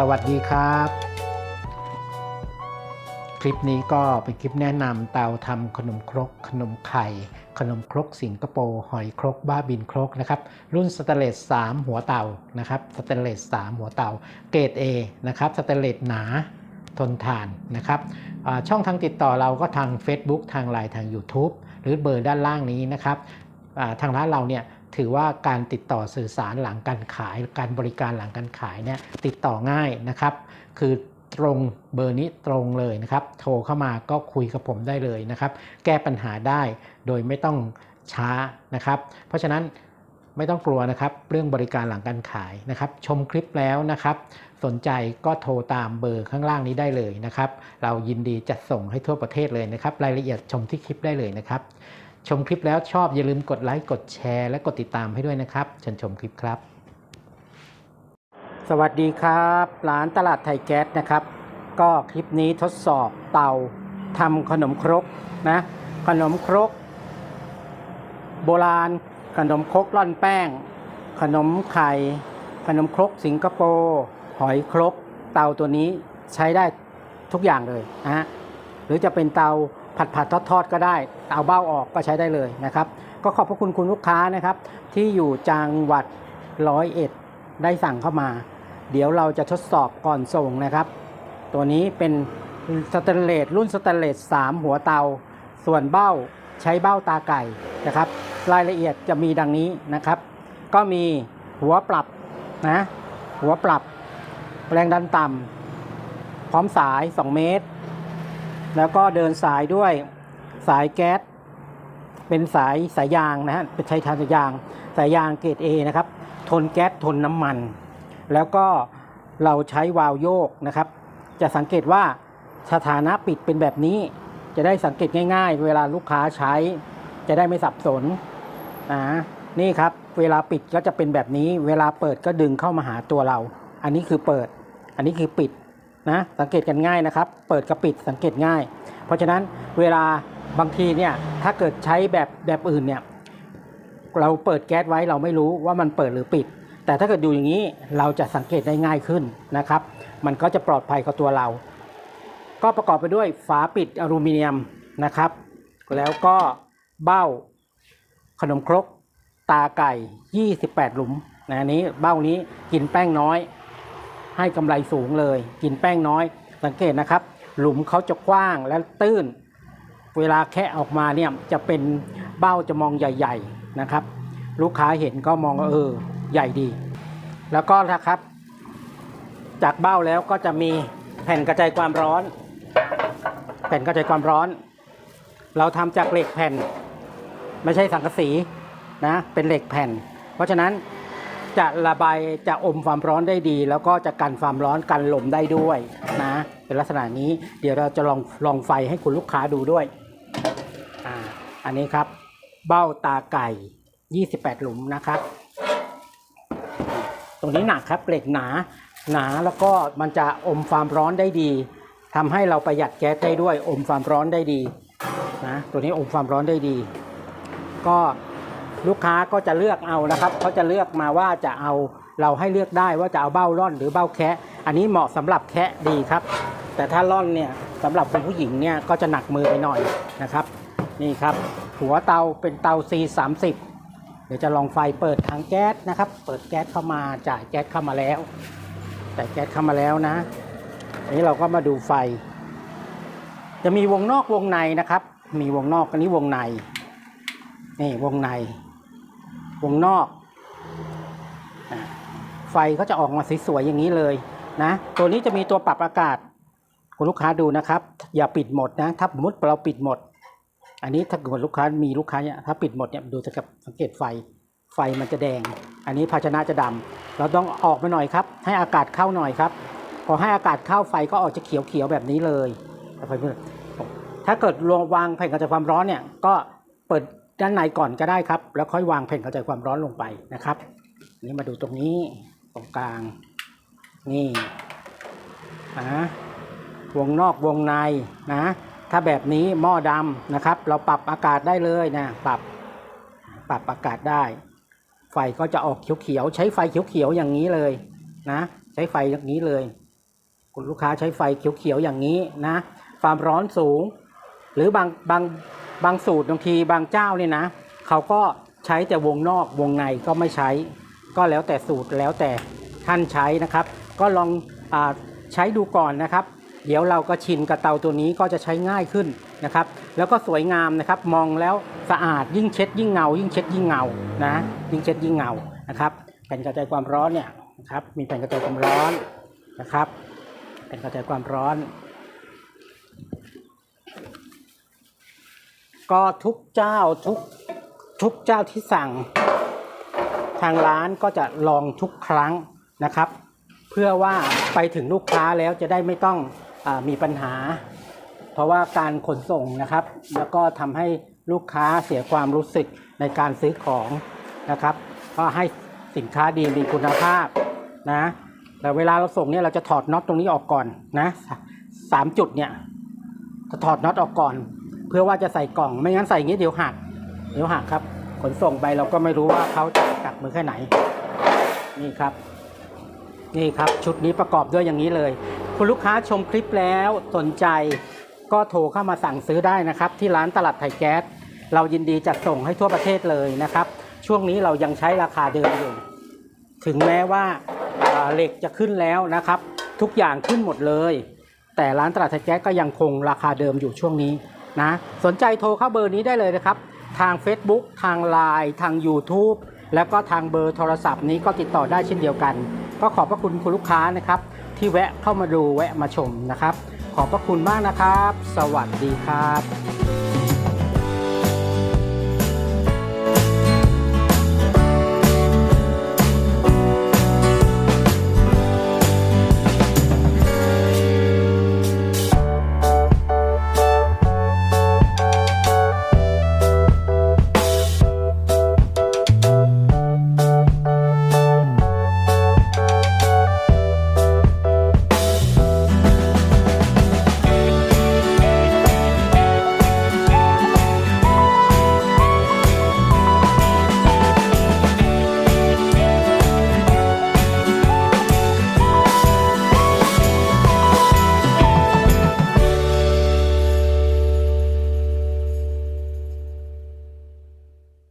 สวัสดีครับ คลิปนี้ก็เป็นคลิปแนะนำเตาทำขนมครก ขนมไข่ ขนมครกสิงคโปร์หอยครก บ้าบินครกนะครับ รุ่นสเตนเลส3หัวเตานะครับสเตนเลส3หัวเตา เกรด A นะครับสเตนเลสหนาทนทานนะครับช่องทางติดต่อเราก็ทาง Facebook ทางไลน์ทาง YouTube หรือเบอร์ด้านล่างนี้นะครับทางร้านเราเนี่ย ถือว่าการติดต่อสื่อสารหลังการขาย การบริการหลังการขายเนี่ยติดต่อง่ายนะครับ คือตรงเบอร์นี้ตรงเลยนะครับ โทรเข้ามาก็คุยกับผมได้เลยนะครับ แก้ปัญหาได้โดยไม่ต้องช้านะครับ เพราะฉะนั้นไม่ต้องกลัวนะครับ เรื่องบริการหลังการขายนะครับ ชมคลิปแล้วนะครับ สนใจก็โทรตามเบอร์ข้างล่างนี้ได้เลยนะครับ เรายินดีจัดส่งให้ทั่วประเทศเลยนะครับ รายละเอียดชมที่คลิปได้เลยนะครับ ชมคลิปแล้วชอบอย่าลืมกดไลค์กดแชร์ และกดติดตามให้ด้วยนะครับเชิญชมคลิปครับ สวัสดีครับร้านตลาดไทยแก๊สนะครับ ก็คลิปนี้ทดสอบเตาทำขนมครกนะขนมครก โบราณ ขนมครกร่อนแป้ง ขนมไข่ขนมครกสิงคโปร์หอยครก เตาตัวนี้ใช้ได้ทุกอย่างเลยนะฮะหรือจะเป็นเตาผัดผัดทอดทอดก็ได้ เอาเบ้าออกก็ใช้ได้เลยนะครับ ก็ขอบพระคุณคุณลูกค้านะครับ ที่อยู่จังหวัดร้อยเอ็ดได้สั่งเข้ามา เดี๋ยวเราจะทดสอบก่อนส่งนะครับ ตัวนี้เป็นสแตนเลสรุ่นสแตนเลส3 หัวเตา ส่วนเบ้าใช้เบ้าตาไก่นะครับ รายละเอียดจะมีดังนี้นะครับ ก็มีหัวปรับนะหัวปรับแรงดันต่ำพร้อมสาย 2 เมตร แล้วก็เดินสายด้วย สายแก๊สเป็นสายสายยางนะฮะเป็นใช้ทางสายยางสายยางเกรด A นะครับ ทนแก๊สทนน้ำมัน แล้วก็เราใช้วาล์วโยกนะครับ จะสังเกตว่าสถานะปิดเป็นแบบนี้จะได้สังเกตง่าย ๆ เวลาลูกค้าใช้ จะได้ไม่สับสนนะนี่ครับ เวลาปิดก็จะเป็นแบบนี้ เวลาเปิดก็ดึงเข้ามาหาตัวเรา อันนี้คือเปิด อันนี้คือปิดนะสังเกตกันง่ายนะครับ เปิดกับปิดสังเกตง่าย เพราะฉะนั้นเวลา บางทีเนี่ยถ้าเกิดใช้แบบแบบอื่นเนี่ยเราเปิดแก๊สไว้เราไม่รู้ว่ามันเปิดหรือปิด แต่ถ้าเกิดดูอย่างนี้เราจะสังเกตได้ง่ายขึ้นนะครับ มันก็จะปลอดภัยกับตัวเรา ก็ประกอบไปด้วยฝาปิดอลูมิเนียมนะครับ แล้วก็เบ้าขนมครกตาไก่ 28 หลุมนะอันนี้เบ้านี้กินแป้งน้อย ให้กำไรสูงเลย กินแป้งน้อย สังเกตนะครับ หลุมเขาจะกว้างและตื้น เวลาแคะออกมาเนี่ยจะเป็นเบ้าจะมองใหญ่ ๆนะครับ ลูกค้าเห็นก็มองว่าเออใหญ่ดี แล้วก็นะครับ จากเบ้าแล้วก็จะมีแผ่นกระจายความร้อน แผ่นกระจายความร้อน เราทำจากเหล็กแผ่น ไม่ใช่สังกะสีนะเป็นเหล็กแผ่น เพราะฉะนั้นจะระบายจะอมความร้อนได้ดี แล้วก็จะกันความร้อนกันลมได้ด้วยนะเป็นลักษณะนี้เดี๋ยวเราจะลองลองไฟให้คุณลูกค้าดูด้วย อันนี้ครับ เบ้าตาไก่ 28 หลุมนะครับ ตรงนี้หนักครับเหล็กหนาหนาแล้วก็มันจะอมความร้อนได้ดีทำให้เราประหยัดแก๊สได้ด้วย อมความร้อนได้ดีนะตัวนี้อมความร้อนได้ดี ก็ลูกค้าก็จะเลือกเอานะครับเขาจะเลือกมาว่าจะเอาเราให้เลือกได้ว่าจะเอาเบ้าร่อนหรือเบ้าแคะอันนี้เหมาะสำหรับแคะดีครับ แต่ถ้าร่อนเนี่ยสำหรับคุณผู้หญิงเนี่ยก็จะหนักมือไปหน่อยนะครับ นี่ครับ หัวเตาเป็นเตา C30 เดี๋ยวจะลองไฟเปิดถังแก๊สนะครับ เปิดแก๊สเข้ามาจ่ายแก๊สเข้ามาแล้วจ่ายแก๊สเข้ามาแล้วนะอันนี้เราก็มาดูไฟ จะมีวงนอกวงในนะครับ มีวงนอกอันนี้วงใน นี่วงใน วงนอก ไฟก็จะออกมาสวยๆอย่างนี้เลยนะ ตัวนี้จะมีตัวปรับอากาศคุณลูกค้าดูนะครับ อย่าปิดหมดนะ ถ้าสมมติเราปิดหมด อันนี้ถ้าเกิดลูกค้ามีลูกค้าเนี่ยถ้าปิดหมดเนี่ยดูจะกับสังเกตไฟไฟมันจะแดง อันนี้ภาชนะจะดำเราต้องออกมาหน่อยครับ ให้อากาศเข้าหน่อยครับ พอให้อากาศเข้าไฟก็ออกจะเขียวๆแบบนี้เลยไฟมืดถ้าเกิดวางแผ่นกระจายความร้อนเนี่ยก็เปิดด้านในก่อนก็ได้ครับ แล้วค่อยวางแผ่นกระจายความร้อนลงไปนะครับอันนี้มาดูตรงนี้ตรงกลาง นี่นะวงนอกวงในนะ ถ้าแบบนี้หม้อดำนะครับ เราปรับอากาศได้เลยนะปรับปรับอากาศได้ ไฟก็จะออกเขียวๆใช้ไฟเขียวๆอย่างนี้เลยนะ ใช้ไฟอย่างนี้เลยคุณลูกค้าใช้ไฟเขียวๆอย่างนี้นะ ความร้อนสูง หรือบางบางบางสูตรบางทีบางเจ้าเนี่ยนะเขาก็ใช้แต่วงนอกวงในก็ไม่ใช้ ก็แล้วแต่สูตรแล้วแต่ท่านใช้นะครับ ก็ลองอใช้ดูก่อนนะครับ เดี๋ยวเราก็ชินกับเตาตัวนี้ก็จะใช้ง่ายขึ้นนะครับ แล้วก็สวยงามนะครับ มองแล้วสะอาดยิ่งเช็ดยิ่งเงา ยิ่งเช็ดยิ่งเงานะยิ่งเช็ดยิ่งเงานะครับแผ่นกระจายความร้อนเนี่ยนะครับมีแผ่นกระจายความร้อนนะครับแผ่นกระจายความร้อน ก็ทุกเจ้าทุกทุกเจ้าที่สั่งทางร้านก็จะลองทุกครั้งนะครับ เพื่อว่าไปถึงลูกค้าแล้วจะได้ไม่ต้อง มีปัญหา เพราะว่าการขนส่งนะครับ แล้วก็ทำให้ลูกค้าเสียความรู้สึกในการซื้อของนะครับ ก็ให้สินค้าดีมีคุณภาพนะแต่เวลาเราส่งเนี่ยเราจะถอดน็อตตรงนี้ออกก่อนนะสามจุดเนี่ยจะถอดน็อตออกก่อน เพื่อว่าจะใส่กล่องไม่งั้นใส่อย่างนี้เดี๋ยวหักเดี๋ยวหักครับ ขนส่งไปเราก็ไม่รู้ว่าเขาจะกัดมือแค่ไหน นี่ครับ นี่ครับชุดนี้ประกอบด้วยอย่างนี้เลย คุณลูกค้าชมคลิปแล้วสนใจก็โทรเข้ามาสั่งซื้อได้นะครับ ที่ร้านตลาดไทยแก๊ส เรายินดีจัดส่งให้ทั่วประเทศเลยนะครับ ช่วงนี้เรายังใช้ราคาเดิมอยู่ ถึงแม้ว่าเหล็กจะขึ้นแล้วนะครับ ทุกอย่างขึ้นหมดเลย แต่ร้านตลาดไทยแก๊สก็ยังคงราคาเดิมอยู่ช่วงนี้นะสนใจโทรเข้าเบอร์นี้ได้เลยนะครับ ทาง Facebook ทาง Line ทาง YouTube แล้วก็ทางเบอร์โทรศัพท์นี้ก็ติดต่อได้เช่นเดียวกัน ก็ขอบพระคุณคุณลูกค้านะครับ ที่แวะเข้ามาดูแวะมาชมนะครับ ขอบพระคุณมากนะครับ สวัสดีครับ